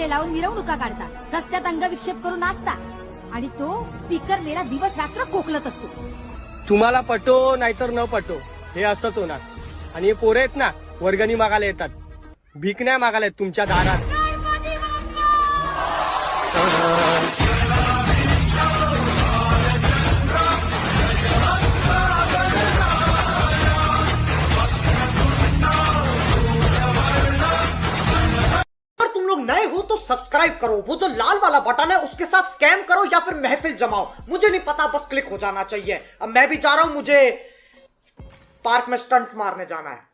DJ लावून मिरवणुका काढता रस्त्यात अंगविक्षेप करून असता आणि तो स्पीकर मेला दिवस रात्र कोकलत असतो. तुम्हाला पटो नाहीतर न पटो. हे असंच होणार. आणि हे पोरं आहेत ना वर्गणी मागायला येतात. भीक नाही मागायला येत तुमच्या दारात. सब्सक्राइब करो। वो जो लाल वाला बटन है उसके साथ स्कैम करो या फिर महफिल जमाओ। मुझे नहीं पता बस क्लिक हो जाना चाहिए। अब मैं भी जा रहा हूं मुझे पार्क में स्टंट्स मारने जाना है।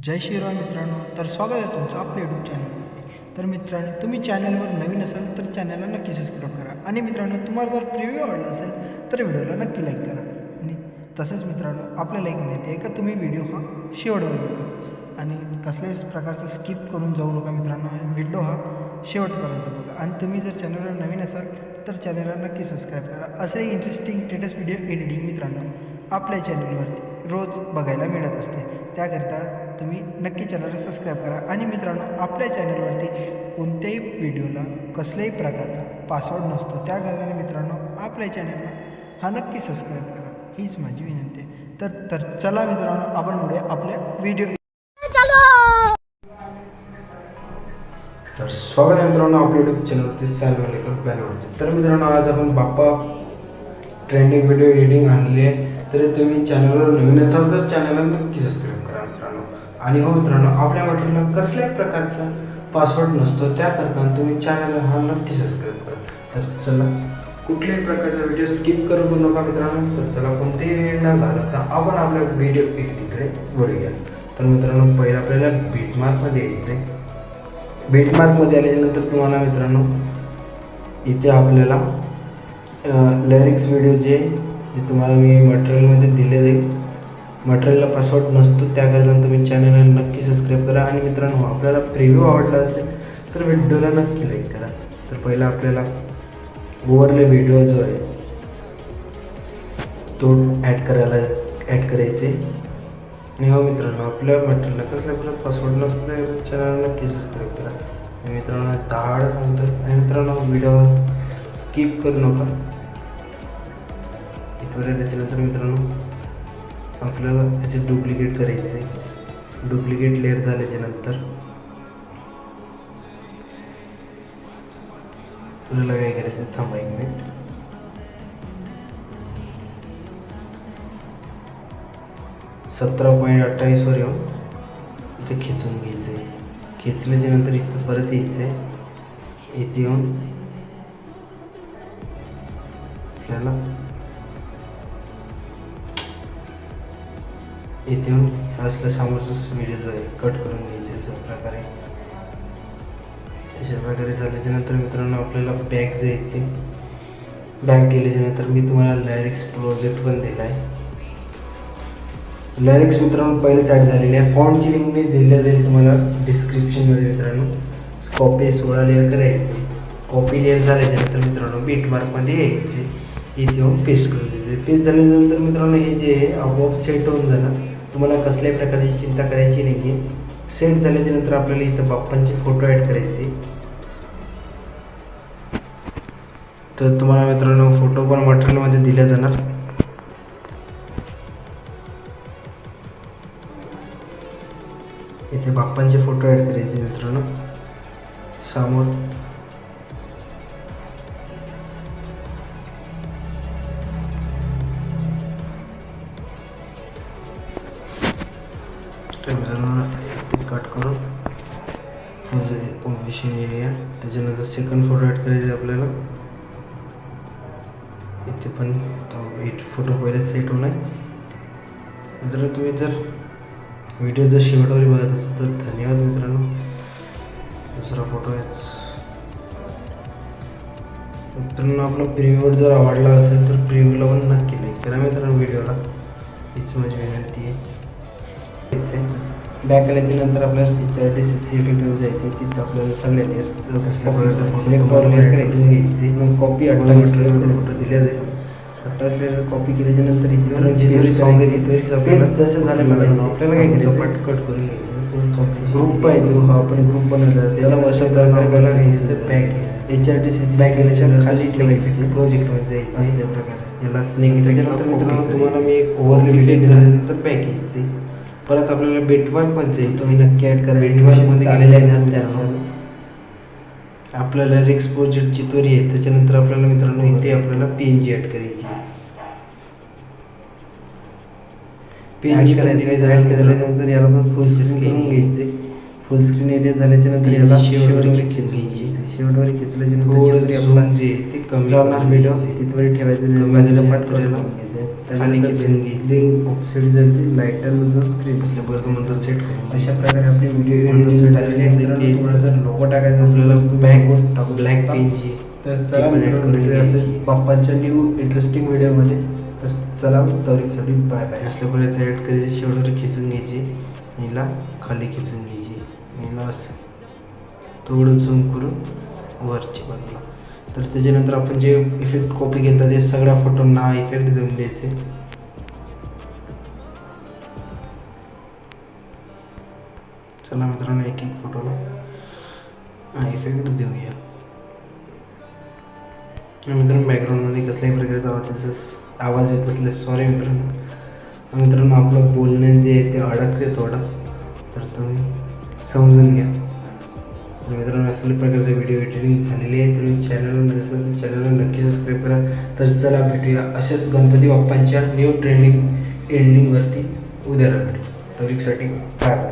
जय श्रीराम मित्रांनो तर स्वागत आहे तुमचं आपल्या यूट्यूब चॅनलमध्ये तर मित्रांनो तुम्ही चॅनलवर नवीन असाल तर चॅनलला नक्की सबस्क्राईब करा. आणि मित्रांनो तुम्हाला जर प्रिव्ह्यू आवडला असेल तर व्हिडिओला नक्की लाईक करा. आणि तसंच मित्रांनो आपल्याला एक विनंती आहे का तुम्ही व्हिडिओ हा शेवटवर बघा. आणि कसल्याच प्रकारचं स्किप करून जाऊ नका मित्रांनो. व्हिडिओ हा शेवटपर्यंत बघा. आणि तुम्ही जर चॅनलवर नवीन असाल तर चॅनलला नक्की सबस्क्राईब करा. असे इंटरेस्टिंग टेटस व्हिडिओ एडिटिंग मित्रांनो आपल्या चॅनलवरती रोज बघायला मिळत असते. त्याकरिता तुम्ही नक्की चॅनलला सबस्क्राईब करा. आणि मित्रांनो आपल्या चॅनलवरती कोणत्याही व्हिडिओला कसल्याही प्रकारचा पासवर्ड नसतो. त्या कारणाने मित्रांनो आपल्या चॅनलला हा नक्की सबस्क्राईब करा. हीच माझी विनंती आहे. तर तर चला मित्रांनो आपण पुढे आपल्या व्हिडिओ तर स्वागत आहे मित्रांनो आपल्या युट्यूब चॅनलवरती लेकर प्लॅनवरती. तर मित्रांनो आज आपण बाप्पा ट्रेंडिंग व्हिडिओ एडिटिंग आणली आहे. तर तुम्ही चॅनलवर नवीन असाल तर चॅनलला नक्की सबस्क्राईब करा मित्रांनो. आणि हो मित्रांनो आपल्या वाटेला कसल्याही प्रकारचा पासवर्ड नसतो त्याकरता तुम्ही चॅनलला हा नक्की सबस्क्राईब करा. तर चला कुठल्याही प्रकारचा व्हिडिओ स्किप करू नका मित्रांनो. तर चला कोणतेही वेळ न घालवता आपण आपल्या व्हिडिओ एडिटिंगकडे वळूया. तर मित्रांनो पहिलं आपल्याला बीटमार्कमध्ये यायचं आहे बेटमार्कमध्ये आल्याच्यानंतर तुम्हाला मित्रांनो इथे आपल्याला लिरिक्स व्हिडिओ जे जे तुम्हाला मी मटेरियलमध्ये दिले जाईल मटेरियलला पासवर्ड नसतो त्याकरता तुम्ही चॅनलला नक्की सबस्क्राईब करा. आणि मित्रांनो हो, आपल्याला प्रिव्ह्यू आवडला असेल तर व्हिडिओला नक्की लाईक करा. तर पहिला आपल्याला ओव्हरले व्हिडिओ जो आहे तो ॲड करायला ॲड करायचे. आणि हो मित्रांनो आपल्या मटेरियलला कसल्या आपला पासवर्ड नसलं चॅनल नक्की सबस्क्राईब करा आणि मित्रांनो दहाड सांगतो आणि मित्रांनो व्हिडिओ स्किप करू नका. इथपर्यंत त्याच्यानंतर मित्रांनो आपल्याला याचे डुप्लिकेट करायचे आहे. डुप्लिकेट लेअर झाल्याच्यानंतर. तुला काय करायचं थांबा एक मिनिट सतरा पॉईंट अठ्ठावीसवर येऊन इथे खेचून घ्यायचं आहे नंतर इथं परत यायचं आहे इथे येऊन आपल्याला इथे येऊन असलं समोरचं व्हिडिओ आहे कट करून घ्यायचे अशा प्रकारे. अशा प्रकारे झाल्याच्यानंतर मित्रांनो आपल्याला बॅग जायचे बॅग गेल्याच्यानंतर मी तुम्हाला लॅरिक्स प्रोजेक्ट पण दिला आहे लिरिक्स मित्रांनो पहिलेच ॲड झालेली आहे. फॉन्टची लिंक मी दिल्या जाईल तुम्हाला डिस्क्रिप्शनमध्ये मित्रांनो. कॉपी सोळा लेअर करायची. कॉपी लेअर झाल्याच्यानंतर मित्रांनो बीट मार्कमध्ये यायचे. इथे येऊन पेस्ट करून द्यायचे. पेस्ट झाल्यानंतर मित्रांनो हे जे आहे आपोआप सेट होऊन जाणार. तुम्हाला कसल्याही प्रकारची चिंता करायची नाही आहे सेट झाल्याच्यानंतर आपल्याला इथं बाप्पांचे फोटो ॲड करायचे. तर तुम्हाला मित्रांनो फोटो पण मटेरियलमध्ये दिल्या जाणार. इथे बाप्पांचे फोटो ॲड करायचे मित्रांनो. समोर. कट करून कॉम्बिनेशन एरिया त्याच्यानंतर सेकंड फोटो ॲड करायचे आपल्याला. इथे पण तो एट फोटो पहिले सेट होणार. जर तुम्ही जर व्हिडिओ जर शेवटवर बघत असाल तर धन्यवाद मित्रांनो. दुसरा फोटो आहेच मित्रांनो आपला प्रिव्ह्यू जर आवडला असेल तर प्रिव्ह्यूला पण नक्की लाईक करा मित्रांनो व्हिडिओला हीच माझी विनंती आहे. बॅक आल्याच्यानंतर आपल्याला teacher D C C review जायचे तिथं आपल्याला सगळ्यांनी कसल्या प्रकारचा फोटो घ्यायचे मग कॉपी अठ्ठावीस फोटो दिल्या जाईल कॉपी केल्याच्यानंतर इथे सॉंग आहे तिथे आपल्याला जसं झालं आपल्याला काय कट करून घ्यायचं ग्रुप आहे हा आपण ग्रुप बनवला. त्याला अशा प्रकारे मला घ्यायचं H R T C bag याच्या खाली ठेवायची प्रोजेक्टमध्ये जायचं. असल्या प्रकारे. याला स्नेक त्याच्यानंतर मित्रांनो तुम्हाला मी एक ओव्हरले व्हिडिओ झाल्यानंतर घ्यायची परत आपल्याला बेटवाल पण जाईल. तुम्ही नक्की ॲड करा. बेटवाल मध्ये गेलेल्या त्यानंतर आपल्याला रिक्स त्वरी आहे त्याच्यानंतर आपल्याला मित्रांनो इथे आपल्याला पी एन जी ॲड करायची पी एन जी करायचं ॲड केल्यानंतर याला पण फुल स्क्रीन करून घ्यायचे फुल स्क्रीन एरिया झाल्याच्यानंतर याला शेवटवर खेचून घ्यायची शेवटवर खेचल्याच्या नंतर आपलं जे ते कमी राहणार व्हिडिओ तिथवर ठेवायचं बाजूला पाठ करायला खेचून घ्यायची ऑफसेट जर ती लाईटर नंतर स्क्रीन नंतर सेट अशा प्रकारे आपली व्हिडिओ सेट झालेली लोगो टाकायचा आपल्याला बॅक टाकू ब्लॅक पेनची तर चला असं न्यू इंटरेस्टिंग व्हिडिओमध्ये तर चला तवरिकसाठी बाय बाय असल्या प्रकारे ॲड करायची शेवटवर खेचून घ्यायची. हिला खाली खेचून घ्यायची. हिला असं थोडं झूम करून वरची बाजूला तर त्याच्यानंतर आपण जे इफेक्ट कॉपी घेतला ते सगळ्या फोटोंना इफेक्ट देऊन द्यायचे. चला मित्रांनो एक एक फोटोला हा इफेक्ट देऊया मित्रांनो बॅकग्राऊंडमध्ये कसल्याही प्रकारचा आवाज त्याचा आवाज येत असल्यास सॉरी मित्रांनो. मित्रांनो आपलं बोलणं जे आहे ते अडकते थोडं. तर तुम्ही समजून घ्या. तर मित्रांनो असल्या प्रकारचे व्हिडिओ एडिटिंग झालेली आहे तुम्ही चॅनलवर नसेल तर चॅनलला नक्की सबस्क्राईब करा. तर चला भेटूया अशाच गणपती बाप्पांच्या न्यू ट्रेंडिंग एंडिंगवरती उद्याला भेटू तरीसाठी बाय बाय